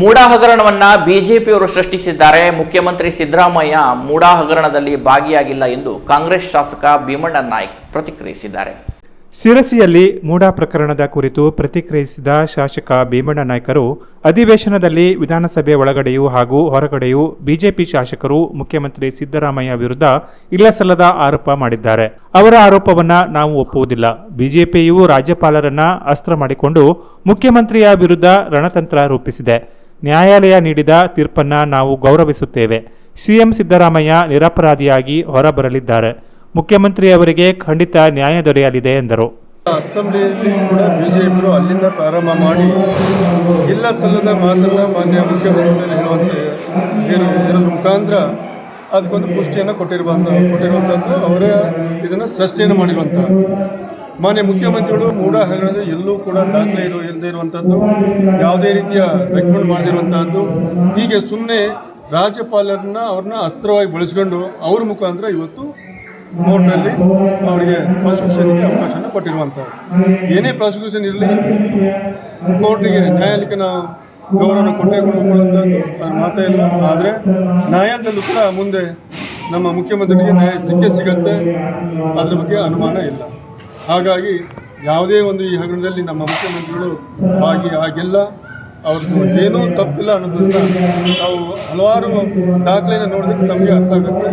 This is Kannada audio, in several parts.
ಮೂಡಾ ಹಗರಣವನ್ನ ಬಿಜೆಪಿಯವರು ಸೃಷ್ಟಿಸಿದ್ದಾರೆ. ಮುಖ್ಯಮಂತ್ರಿ ಸಿದ್ದರಾಮಯ್ಯ ಮೂಡಾ ಹಗರಣದಲ್ಲಿ ಭಾಗಿಯಾಗಿಲ್ಲ ಎಂದು ಕಾಂಗ್ರೆಸ್ ಶಾಸಕ ಭೀಮಣ್ಣ ನಾಯ್ಕ್ ಪ್ರತಿಕ್ರಿಯಿಸಿದ್ದಾರೆ. ಸಿರಸಿಯಲ್ಲಿ ಮೂಡಾ ಪ್ರಕರಣದ ಕುರಿತು ಪ್ರತಿಕ್ರಿಯಿಸಿದ ಶಾಸಕ ಭೀಮಣ್ಣ ನಾಯ್ಕರು, ಅಧಿವೇಶನದಲ್ಲಿ ವಿಧಾನಸಭೆ ಒಳಗಡೆಯೂ ಹಾಗೂ ಹೊರಗಡೆಯೂ ಬಿಜೆಪಿ ಶಾಸಕರು, ಮುಖ್ಯಮಂತ್ರಿ ಸಿದ್ದರಾಮಯ್ಯ ವಿರುದ್ಧ ಇಲ್ಲಸಲ್ಲದ ಆರೋಪ ಮಾಡಿದ್ದಾರೆ. ಅವರ ಆರೋಪವನ್ನ ನಾವು ಒಪ್ಪುವುದಿಲ್ಲ. ಬಿಜೆಪಿಯು ರಾಜ್ಯಪಾಲರನ್ನ ಅಸ್ತ್ರ ಮಾಡಿಕೊಂಡು ಮುಖ್ಯಮಂತ್ರಿಯ ವಿರುದ್ಧ ರಣತಂತ್ರ ರೂಪಿಸಿದೆ. ನ್ಯಾಯಾಲಯ ನೀಡಿದ ತೀರ್ಪನ್ನು ನಾವು ಗೌರವಿಸುತ್ತೇವೆ. ಸಿಎಂ ಸಿದ್ದರಾಮಯ್ಯ ನಿರಪರಾಧಿಯಾಗಿ ಹೊರಬರಲಿದ್ದಾರೆ. ಮುಖ್ಯಮಂತ್ರಿಯವರಿಗೆ ಖಂಡಿತ ನ್ಯಾಯ ದೊರೆಯಲಿದೆ ಎಂದರು. ಅಸೆಂಬ್ಲಿಯಲ್ಲಿ ಕೂಡ ಬಿಜೆಪಿಯವರು ಅಲ್ಲಿಂದ ಪ್ರಾರಂಭ ಮಾಡಿ, ಇಲ್ಲ ಸಲ್ಲದ ಮಾತನ್ನ ಮಾನ್ಯ ಮುಖ್ಯಮಂತ್ರಿಗಳು ಹೇಳುವಂತೆ ಮುಖಾಂತರ ಅದಕ್ಕೊಂದು ಪುಷ್ಟಿಯನ್ನು ಕೊಟ್ಟಿರುವಂಥ ಕೊಟ್ಟಿರುವಂಥದ್ದು ಅವರೇ ಇದನ್ನು ಸೃಷ್ಟಿಯನ್ನು ಮಾಡಿರುವಂಥದ್ದು ಮಾನ್ಯ ಮುಖ್ಯಮಂತ್ರಿಗಳು ಮೂಢ ಹಗರಣದ ಎಲ್ಲೂ ಕೂಡ ದಾಖಲೆ ಇರೋ ಇಲ್ಲದೆ ಇರುವಂಥದ್ದು ಯಾವುದೇ ರೀತಿಯ ರೆಕಮೆಂಡ್ ಮಾಡಿರುವಂಥದ್ದು ಹೀಗೆ ಸುಮ್ಮನೆ ರಾಜ್ಯಪಾಲರನ್ನ ಅವ್ರನ್ನ ಅಸ್ತ್ರವಾಗಿ ಬಳಸ್ಕೊಂಡು ಅವ್ರ ಮುಖಾಂತರ ಇವತ್ತು ಕೋರ್ಟ್ನಲ್ಲಿ ಅವರಿಗೆ ಪ್ರಾಸಿಕ್ಯೂಷನ್ಗೆ ಅವಕಾಶನ ಕೊಟ್ಟಿರುವಂಥದ್ದು ಏನೇ ಪ್ರಾಸಿಕ್ಯೂಷನ್ ಇರಲಿ, ಕೋರ್ಟಿಗೆ ನ್ಯಾಯಾಲಯಕ್ಕೆ ನಾವು ಗೌರವ ಕೊಟ್ಟೆ ಕೊಡುವಂಥದ್ದು ನನ್ನ ಮಾತೇ ಇಲ್ಲ ಆದರೆ ನ್ಯಾಯಾಲಯದಲ್ಲೂ ಕೂಡ ಮುಂದೆ ನಮ್ಮ ಮುಖ್ಯಮಂತ್ರಿಗೆ ನ್ಯಾಯ ಸಿಕ್ಕೇ ಸಿಗತ್ತೆ. ಅದ್ರ ಬಗ್ಗೆ ಅನುಮಾನ ಇಲ್ಲ. ಹಾಗಾಗಿ ಯಾವುದೇ ಒಂದು ಈ ಹಗರಣದಲ್ಲಿ ನಮ್ಮ ಮುಖ್ಯಮಂತ್ರಿಗಳು ಭಾಗಿ ಆಗಿಲ್ಲ. ಅವ್ರದ್ದು ಏನೂ ತಪ್ಪಿಲ್ಲ ಅನ್ನೋದನ್ನ ನಾವು ಹಲವಾರು ದಾಖಲೆಯನ್ನು ನೋಡಿದ್ರೆ ನಮಗೆ ಅರ್ಥ ಆಗುತ್ತೆ,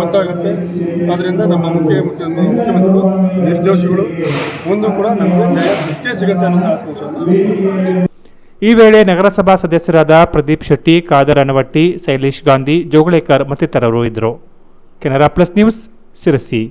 ಗೊತ್ತಾಗುತ್ತೆ. ಅದರಿಂದ ನಮ್ಮ ಮುಖ್ಯ ಮುಖ್ಯ ಮುಖ್ಯಮಂತ್ರಿಗಳು ನಿರ್ದೋಷಿಗಳು ಮುಂದೂ ಕೂಡ ನಮಗೆ ನ್ಯಾಯ ಸಿಕ್ಕೇ ಸಿಗುತ್ತೆ ಅನ್ನೋದು ಆತ್ಮವಿಶ್ವಾಸ. ಈ ವೇಳೆ ನಗರಸಭಾ ಸದಸ್ಯರಾದ ಪ್ರದೀಪ್ ಶೆಟ್ಟಿ, ಖಾದರ್ ಅನವಟ್ಟಿ, ಶೈಲೇಶ್ ಗಾಂಧಿ, ಜೋಗಳೇಕರ್ ಮತ್ತಿತರರು ಇದ್ದರು. Canara plus news, Sirsi.